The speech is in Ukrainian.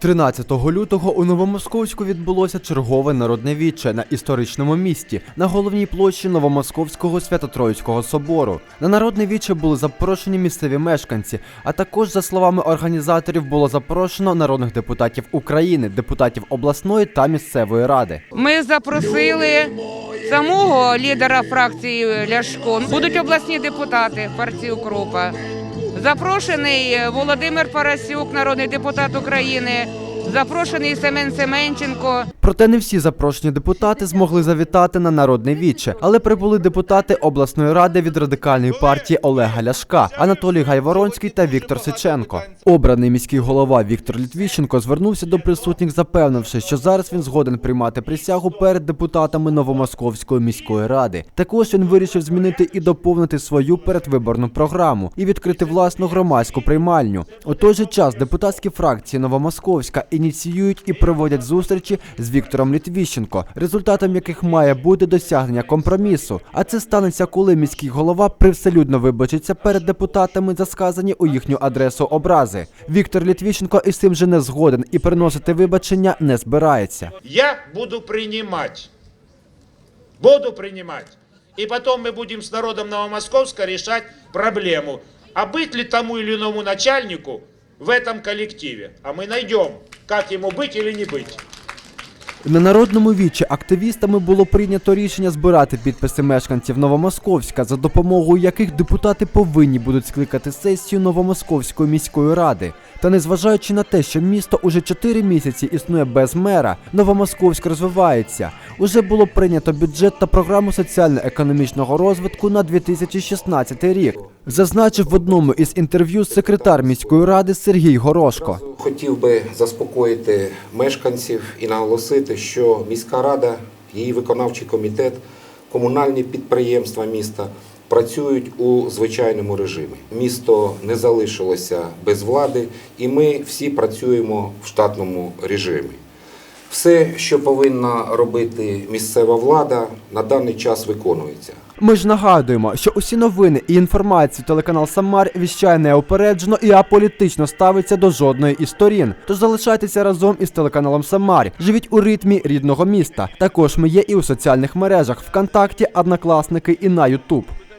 13 лютого у Новомосковську відбулося чергове народне віче на історичному місті на головній площі Новомосковського Свято-Троїцького собору. На народне віче були запрошені місцеві мешканці, а також, за словами організаторів, було запрошено народних депутатів України, депутатів обласної та місцевої ради. Ми запросили самого лідера фракції Ляшко. Будуть обласні депутати партії Укропа. Запрошений Володимир Парасюк, народний депутат України. Запрошений Семен Семенченко. Проте не всі запрошені депутати змогли завітати на народне віче, але прибули депутати обласної ради від радикальної партії Олега Ляшка, Анатолій Гайворонський та Віктор Сиченко. Обраний міський голова Віктор Літвіщенко звернувся до присутніх, запевнивши, що зараз він згоден приймати присягу перед депутатами Новомосковської міської ради. Також він вирішив змінити і доповнити свою передвиборну програму і відкрити власну громадську приймальню. У той же час депутатські фракції Новомосковська ініціюють і проводять зустрічі з Віктором Літвіщенко, результатом яких має бути досягнення компромісу. А це станеться, коли міський голова привселюдно вибачиться перед депутатами за сказані у їхню адресу образи. Віктор Літвіщенко із цим же не згоден і приносити вибачення не збирається. Я буду принимать. Буду принимать. И потом мы будем с народом Новомосковска решать проблему. А быть ли тому или иному начальнику в этом коллективе? А мы найдем, как ему быть или не быть. На народному вічі активістами було прийнято рішення збирати підписи мешканців Новомосковська, за допомогою яких депутати повинні будуть скликати сесію Новомосковської міської ради. Та незважаючи на те, що місто уже 4 місяці існує без мера, Новомосковськ розвивається. Уже було прийнято бюджет та програму соціально-економічного розвитку на 2016 рік. Зазначив в одному із інтерв'ю секретар міської ради Сергій Горошко. Хотів би заспокоїти мешканців і наголосити, що міська рада, її виконавчий комітет, комунальні підприємства міста працюють у звичайному режимі. Місто не залишилося без влади, і ми всі працюємо в штатному режимі. Все, що повинна робити місцева влада, на даний час виконується. Ми ж нагадуємо, що усі новини і інформацію телеканал Самар віщає неопереджено і аполітично ставиться до жодної із сторін. Тож залишайтеся разом із телеканалом Самар. Живіть у ритмі рідного міста. Також ми є і у соціальних мережах ВКонтакті, Однокласники і на Ютуб.